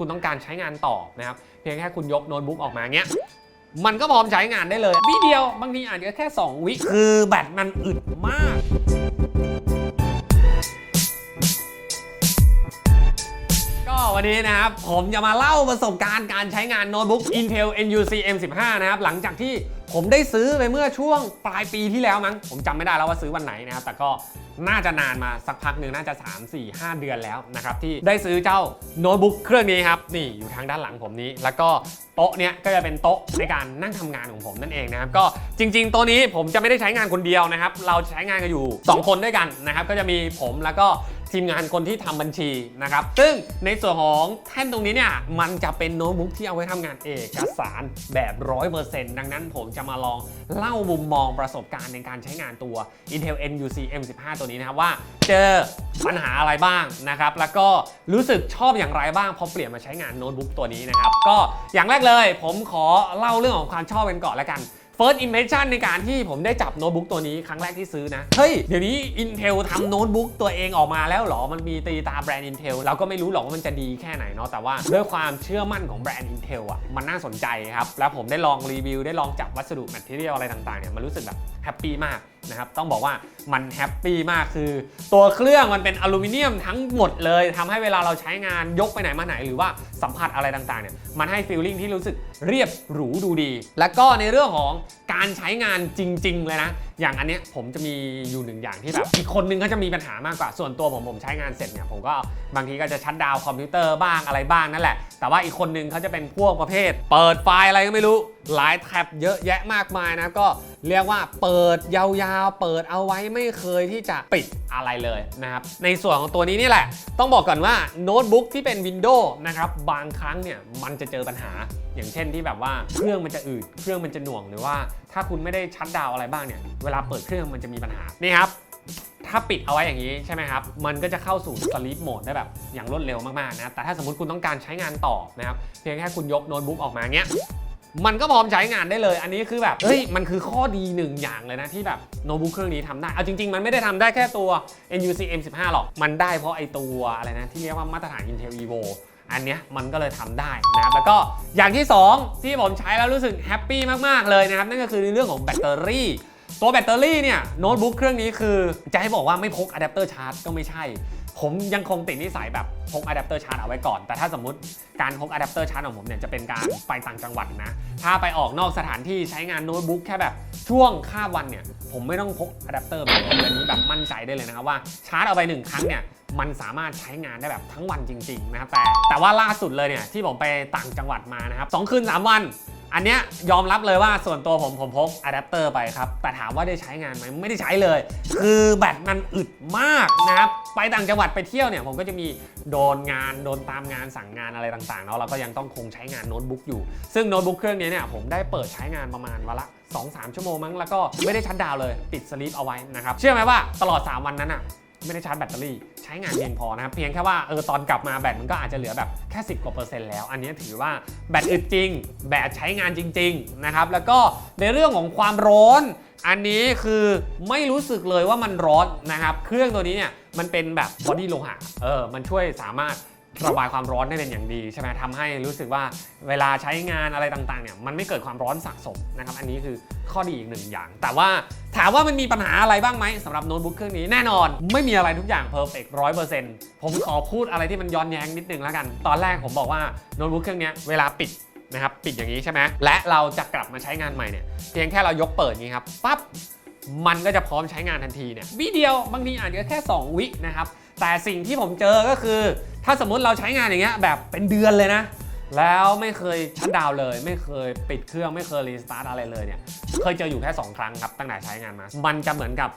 คุณต้องการใช้งานต่อนะครับ เพียงแค่คุณยกโน้ตบุ๊กออกมาเงี้ย มันก็พร้อมใช้งานได้เลย วิเดียวบางทีอาจจะแค่ 2 วิ คือแบตมันอึดมาก ก็วันนี้นะครับ ผมจะมาเล่าประสบการณ์การใช้งานโน้ตบุ๊ก Intel NUC M15 นะครับ หลังจากที่ผมได้ซื้อไปเมื่อช่วงปลายปีที่แล้วมั้ง ผมจำไม่ได้แล้วว่าซื้อวันไหนนะครับ แต่ก็น่าจะนานมาสักพักหนึ่งน่าจะ 3 4 5 เดือนแล้วนะครับที่ได้ซื้อเจ้าโน้ตบุ๊กเครื่องนี้ครับ นี่อยู่ทางด้านหลังผมนี้ แล้วก็โต๊ะเนี้ยก็จะเป็นโต๊ะในการนั่งทำงานของผมนั่นเองนะครับ ก็จริง ๆ ตัวนี้ผมจะไม่ได้ใช้งานคนเดียวนะครับ เราใช้งานกันอยู่ 2 คนด้วยกันนะครับ ก็จะมีผมแล้วก็ทีมงานคนที่ทำบัญชีนะครับ ซึ่งในส่วนของแท่นตรงนี้เนี่ยมันจะเป็นโน้ตบุ๊กที่เอาไว้ทำงานเอกสารแบบ 100%ดังนั้นผมจะมาลองเล่ามุมมองประสบการณ์ในการใช้งานตัว Intel NUC M15 ตัวนี้นะครับว่า เจอปัญหาอะไรบ้างนะครับ แล้วก็รู้สึกชอบอย่างไรบ้างพอเปลี่ยนมาใช้งานโน้ตบุ๊กตัวนี้นะครับ ก็อย่างแรกเลย ผมขอเล่าเรื่องของความชอบกันก่อนแล้วกัน First impression ในการที่ผมได้จับโน้ตบุ๊กตัวนี้ครั้งแรกที่ซื้อนะ เฮ้ย เดี๋ยวนี้ Intel ทำโน้ตบุ๊กตัวเองออกมาแล้วหรอ มันมีตีตาแบรนด์ Intel เราก็ไม่รู้หรอกว่ามันจะดีแค่ไหนเนาะ แต่ว่าด้วยความเชื่อมั่นของแบรนด์ Intel อะ มันน่าสนใจครับ แล้วผมได้ลองรีวิว ได้ลองจับวัสดุแมทเทียลอะไรต่างๆเนี่ย มันรู้สึกแบบแฮปปี้มาก นะครับต้องบอกว่ามันแฮปปี้มากคือ ตัวเครื่องมันเป็นอลูมิเนียมทั้งหมดเลยทำให้เวลาเราใช้งานยกไปไหนมาไหน หรือว่าสัมผัสอะไรต่างๆเนี่ยมันให้ฟีลลิ่งที่รู้สึกเรียบหรูดูดี แล้วก็ในเรื่องของการใช้งานจริง ๆ เลยนะอย่างอันเนี้ยผมจะมีอยู่หนึ่งอย่างที่แบบอีกคนนึงเขาจะมีปัญหามากกว่าส่วนตัวผมผมใช้งานเสร็จเนี่ยผมก็บางทีก็จะชัดดาวคอมพิวเตอร์บ้างอะไรบ้างนั่นแหละ แต่ว่าอีกคนนึงเขาจะเป็นพวกประเภท เปิดไฟล์อะไรก็ไม่รู้หลายแท็บเยอะแยะมากมายนะก็เรียกว่าเปิดยาวๆ เปิดเอาไว้ไม่เคยที่จะปิดอะไรเลยนะครับ ในส่วนของตัวนี้นี่แหละ ต้องบอกก่อนว่าโน้ตบุ๊กที่เป็น Windows นะครับ บางครั้งเนี่ยมันจะเจอปัญหา อย่างเช่นที่แบบว่าเครื่องมันจะอืดเครื่องมันจะหน่วงหรือว่าถ้าคุณไม่ได้ชัดดาวอะไรบ้างเนี่ยเวลาเปิดเครื่องมันจะมีปัญหา นี่ครับ ถ้าปิดเอาไว้อย่างนี้ใช่ไหมครับ มันก็จะเข้าสู่สลีปโหมดได้แบบอย่างรวดเร็วมากๆนะ แต่ถ้าสมมติคุณต้องการใช้งานต่อนะครับ เพียงแค่คุณยกโน้ตบุ๊กออกมาเงี้ย มันก็พร้อมใช้งานได้เลย อันนี้คือแบบ เฮ้ย มันคือข้อดีหนึ่งอย่างเลยนะที่แบบโน้ตบุ๊กเครื่องนี้ทำได้ เอาจริง ๆ มันไม่ได้ทำได้แค่ตัว NUC M15 หรอก มันได้เพราะไอตัวอะไรนะที่เรียกว่ามาตรฐาน Intel Evo อันเนี้ยมันก็เลยทำได้นะครับแล้วก็อย่างที่ 2 ที่ผมใช้แล้วรู้สึกแฮปปี้มาก ๆ เลยนะครับ นั่นก็คือในเรื่องของแบตเตอรี่ ตัวแบตเตอรี่เนี่ยโน้ตบุ๊กเครื่องนี้คือจะให้บอกว่าไม่พกอะแดปเตอร์ชาร์จก็ไม่ใช่ ผมยังคงติดนิสัยแบบพกอะแดปเตอร์ชาร์จเอาไว้ก่อน แต่ถ้าสมมติการพกอะแดปเตอร์ชาร์จของผมเนี่ยจะเป็นการไปต่างจังหวัดนะ ถ้าไปออกนอกสถานที่ใช้งานโน้ตบุ๊กแค่แบบช่วงข้าวันเนี่ยผมไม่ต้องพกอะแดปเตอร์แบบอันนี้แบบมั่นใจได้เลยนะครับว่าชาร์จเอาไปหนึ่งครั้งเนี่ยมันสามารถใช้งานได้แบบทั้งวันจริงๆนะครับแต่แต่ว่าล่าสุดเลยเนี่ยที่ผมไปต่างจังหวัดมานะครับสองคืนสามวัน อันเนี้ยยอมรับเลยว่าส่วนตัวผมผมพกอะแดปเตอร์ไปครับ แต่ถามว่าได้ใช้งานไหมไม่ได้ใช้เลย คือแบตมันอึดมากนะครับ ไปต่างจังหวัดไปเที่ยวเนี่ย ผมก็จะมีโดนงานโดนตามงานสั่งงานอะไรต่างๆเนาะเราก็ยังต้องคงใช้งานโน้ตบุ๊กอยู่ ซึ่งโน้ตบุ๊กเครื่องนี้เนี่ยผมได้เปิดใช้งานประมาณวันละ2-3 ชั่วโมงมั้งแล้วก็ไม่ได้ชัดดาวน์เลยติดสลีปเอาไว้นะครับเชื่อไหมว่าตลอด 3 วันนั้นอะ ไม่ได้ชาร์จแบตเตอรี่ ใช้งานเพียงพอนะครับ เพียงแค่ว่าเออตอนกลับมาแบตมันก็อาจจะเหลือแบบแค่ 10กว่าเปอร์เซ็นต์แล้ว อันนี้ถือว่าแบตอึดจริง แบตใช้งานจริง ๆ นะครับ แล้วก็ในเรื่องของความร้อน อันนี้คือไม่รู้สึกเลยว่ามันร้อนนะครับ เครื่องตัวนี้เนี่ยมันเป็นแบบบอดี้โลหะเออมันช่วยสามารถ ระบายความร้อนได้เป็นอย่างดีใช่ไหมทำให้รู้สึกว่าเวลาใช้งานอะไรต่างๆเนี่ยมันไม่เกิดความร้อนสะสมนะครับอันนี้คือข้อดีอีกหนึ่งอย่าง แต่ว่าถามว่ามันมีปัญหาอะไรบ้างไหมสำหรับโน้ตบุ๊กเครื่องนี้แน่นอน ไม่มีอะไรทุกอย่างเพอร์เฟกต์ร้อยเปอร์เซ็นต์ผมขอพูดอะไรที่มันย้อนแย้งนิดนึงแล้วกัน ตอนแรกผมบอกว่าโน้ตบุ๊กเครื่องนี้เวลาปิดนะครับปิดอย่างนี้ใช่ไหมและเราจะกลับมาใช้งานใหม่เนี่ยเพียงแค่เรายกเปิดนี้ครับปั๊บมันก็จะพร้อมใช้งานทันทีเนี่ยวิเดียวบางทีอาจจะแค่ 2 วินะครับแต่สิ่งที่ผมเจอก็คือ ถ้าสมมติเราใช้งานอย่างเงี้ยแบบเป็นเดือนเลยนะ แล้วไม่เคยชัดดาวเลย ไม่เคยปิดเครื่องไม่เคยรีสตาร์ทอะไรเลยเนี่ยเคยเจออยู่แค่ 2 ครั้งครับตั้งแต่ใช้งานมา มันจะเหมือนกับ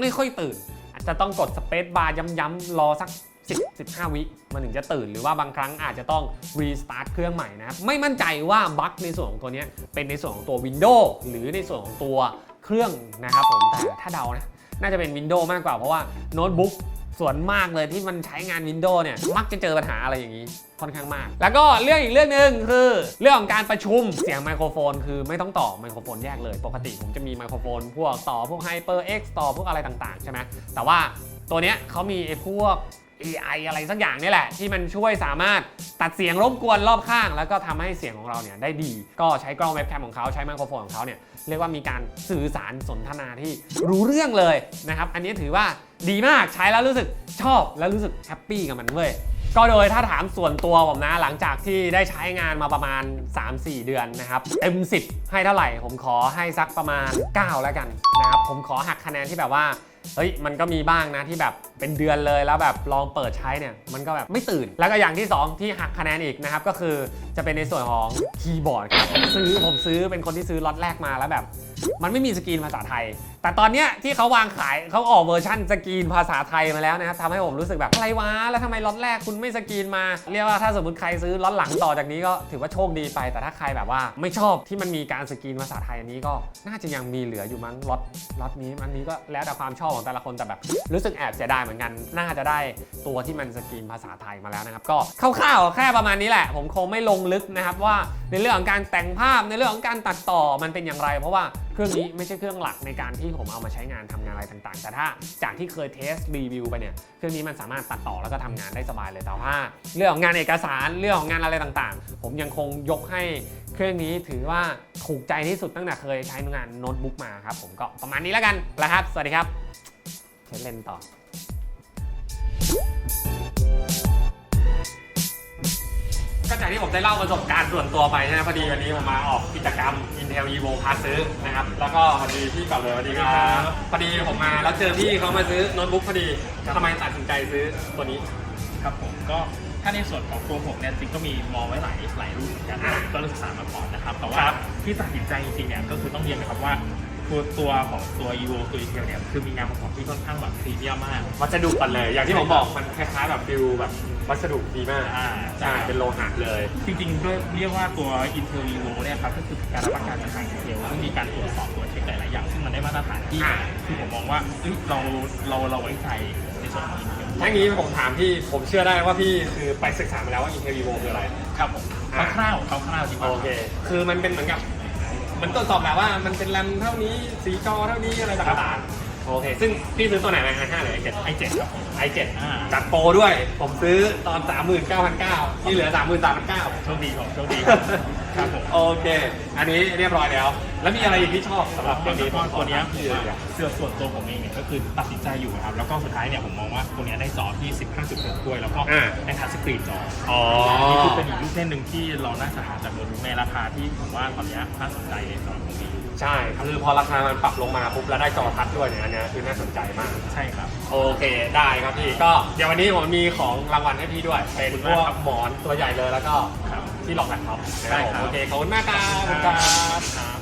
ไม่ค่อยตื่น อาจจะต้องกดสเปซบาร์ย้ำๆรอสัก10 15 วิมันถึงจะตื่นหรือว่าบางครั้งอาจจะต้องรีสตาร์ทเครื่องใหม่นะครับ ไม่มั่นใจว่าบั๊กในส่วนของตัวเนี้ยเป็นในส่วนของตัว Windows หรือในส่วนของตัวเครื่องนะครับผมแต่ถ้าเดานะ น่าจะเป็น Windows มากกว่าเพราะว่าโน้ตบุ๊ก ส่วนมากเลยที่มันใช้งาน Windows เนี่ย มักจะเจอปัญหาอะไรอย่างนี้ ค่อนข้างมาก แล้วก็เรื่องอีกเรื่องหนึ่งคือ เรื่องของการประชุมเสียงไมโครโฟน คือไม่ต้องต่อไมโครโฟนแยกเลย ปกติผมจะมีไมโครโฟน พวกต่อพวก HyperX ต่อพวกอะไรต่างๆ ใช่ไหมแต่ว่าตัวเนี้ยเขามีไอ้พวก AI อะไรสักอย่างนี่แหละ ที่มันช่วยสามารถตัดเสียงรบกวนรอบข้าง แล้วก็ทำให้เสียงของเราเนี่ยได้ดี ก็ใช้กล้องเว็บแคมของเขาใช้ไมโครโฟนของเขาเนี่ยเรียกว่ามีการสื่อสารสนทนาที่รู้เรื่องเลยนะครับอันนี้ถือว่าดีมากใช้แล้วรู้สึกชอบแล้วรู้สึกแฮปปี้กับมันเว้ยก็โดยถ้าถามส่วนตัวผมนะ หลังจากที่ได้ใช้งานมาประมาณ 3-4 เดือนนะครับเต็ม10 ให้เท่าไหร่ ผมขอให้สักประมาณ 9 แล้วกันนะครับผมขอหักคะแนนที่แบบว่า เฮ้ยมันก็มีบ้างนะที่แบบเป็นเดือนเลยแล้วแบบลองเปิดใช้เนี่ยมันก็แบบไม่ตื่น แล้วก็อย่างที่ 2 ที่หักคะแนนอีกนะครับก็คือจะเป็นในส่วนของคีย์บอร์ดครับซื้อผมซื้อเป็นคนที่ซื้อล็อตแรกมาแล้วแบบ มันไม่มีสกรีนภาษาไทย แต่ตอนเนี้ยที่เขาวางขายเขาออกเวอร์ชั่นสกรีนภาษาไทยมาแล้วนะครับทำให้ผมรู้สึกแบบอะไรวะ แล้วทำไมล็อตแรกคุณไม่สกรีนมา เรียกว่าถ้าสมมติใครซื้อล็อตหลังต่อจากนี้ก็ถือว่าโชคดีไป แต่ถ้าใครแบบว่าไม่ชอบที่มันมีการสกรีนภาษาไทยอันนี้ก็น่าจะยังมีเหลืออยู่มั้งล็อตล็อตนี้อันนี้ก็แล้วแต่ความชอบของแต่ละคนแต่แบบรู้สึกแอบเสียดายเหมือนกัน น่าจะได้ตัวที่มันสกรีนภาษาไทยมาแล้วนะครับ ก็คร่าวๆแค่ประมาณนี้แหละ ผมคงไม่ลงลึกนะครับว่าในเรื่องของการแต่งภาพในเรื่องของการตัดต่อมันเป็นอย่างไร เพราะว่า เครื่องนี้ไม่ใช่เครื่องหลักในการที่ผมเอามาใช้งานทำงานอะไรต่างๆ แต่ถ้าจากที่เคยเทสรีวิวไปเนี่ยเครื่องนี้มันสามารถตัดต่อแล้วก็ทำงานได้สบายเลยแต่ว่าเรื่องของงานเอกสารเรื่องของงานอะไรต่างๆ ผมยังคงยกให้เครื่องนี้ถือว่าถูกใจที่สุดตั้งแต่เคยใช้งานโน้ตบุ๊กมาครับผมก็ประมาณนี้แล้วกันแล้วครับ สวัสดีครับใช้เล่นต่อ ก็จากที่ผมได้เล่าประสบการณ์ส่วนตัวไปนะพอดีวันนี้ผมมาออกกิจกรรม Intel Evo พาซื้อนะครับ แล้วก็พอดีพี่ก่อนเลยสวัสดีครับพอดีผมมาแล้วเจอพี่เขามาซื้อโน้ตบุ๊กพอดีทำไมตัดสินใจซื้อตัวนี้ครับผมก็ถ้าในส่วนของตัวผมเนี่ยจริงก็มีมองไว้หลายหลายรุ่นเหมือนกันอะก็ศึกษามาก่อนนะครับแต่ว่าครับที่ตัดสินใจจริงๆเนี่ยก็คือต้องเรียนนะครับว่า ตัวตัวของตัว evo ตัว intel เนี่ยคือมีงานประกอบที่ค่อนข้างแบบพรีเมียมมาก วัสดุก่อนเลย อย่างที่ผมบอกมันคล้ายๆแบบฟิลแบบวัสดุดีมากอ่าใช่เป็นโลหะเลย จริงๆด้วยเรียกว่าตัว intel evo เนี่ยครับก็คือการรับประกันจากทาง intel ซึ่งมีการตรวจสอบตรวจเช็คหลายๆอย่างซึ่งมันได้มาตรฐานที่อ่าที่ผมมองว่าเอ้ยเราเราเราไว้ใจในส่วนของ intel ทั้งนี้ผมถามพี่ผมเชื่อได้ว่าพี่คือไปศึกษามาแล้วว่า Intel Evo คืออะไรครับผมอ่าคร่าวๆคร่าวๆดีกว่าโอเค คือมันเป็นเหมือนกับ มันตรวจสอบแบบว่ามันเป็นแรมเท่านี้สีจอเท่านี้อะไรต่างๆโอเค ซึ่งพี่ซื้อตัวไหนมาไอ5หรือ i7 ไอเจ็ดครับผม i7 อ่าจัดโปรด้วย ผมซื้อตอน39,900ที่เหลือ33,900โชคดีผมโชคดีครับครับผมโอเค อันนี้เรียบร้อยแล้ว แล้วมีอะไรอีกที่ชอบสำหรับเคตัรื่วองนี้นี้ตัวเนี้ยที่เลยอะเสื้อส่วนตัวผมเองเนี่ยก็คือตัดสินใจอยู่ครับแล้วก็สุดท้ายเนี่ยผมมองว่าตัวเนี้ยได้จอที่ 15.6ด้วย แล้วก็อ่าได้ทัชสกรีนจออ๋อนี่คือเป็นอีกลูกเล่นหนึ่งที่เราน่าจะหาจากโน้ตบุ๊กในราคาที่ผมว่าตอนเนี้ยน่าสนใจสำหรับผมเองใช่คือพอราคามันปรับลงมาปุ๊บแล้วได้จอทัชด้วยเนี่ยอันเนี้ยคือน่าสนใจมากใช่ครับโอเคได้ครับพี่ก็เดี๋ยววันนี้ผมมีของรางวัลให้พี่ด้วยเป็นพวกหมอนตัวใหญ่เลยแล้วก็ครับที่รองแล็ปท็อปนะได้ครับผมครับโอเคขอบคุณมากครับขอบคุณครับ